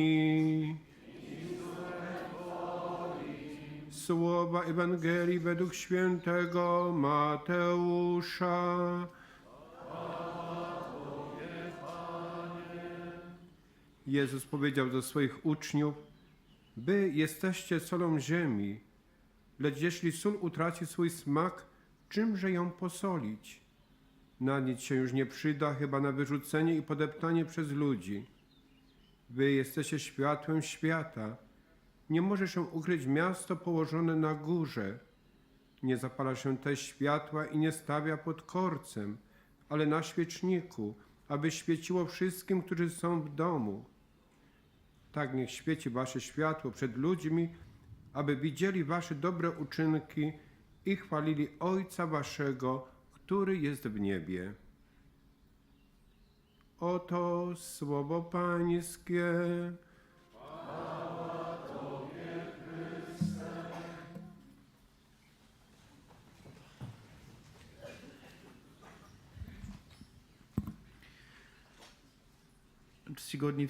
wami. Słowa Ewangelii według świętego Mateusza. Jezus powiedział do swoich uczniów: Wy jesteście solą ziemi, lecz jeśli sól utraci swój smak, czymże ją posolić? Na nic się już nie przyda, chyba na wyrzucenie i podeptanie przez ludzi. Wy jesteście światłem świata. Nie może się ukryć miasto położone na górze. Nie zapala się też światła i nie stawia pod korcem, ale na świeczniku, aby świeciło wszystkim, którzy są w domu. Tak niech świeci wasze światło przed ludźmi, aby widzieli wasze dobre uczynki i chwalili Ojca waszego, który jest w niebie. Oto słowo Pańskie. czcigodni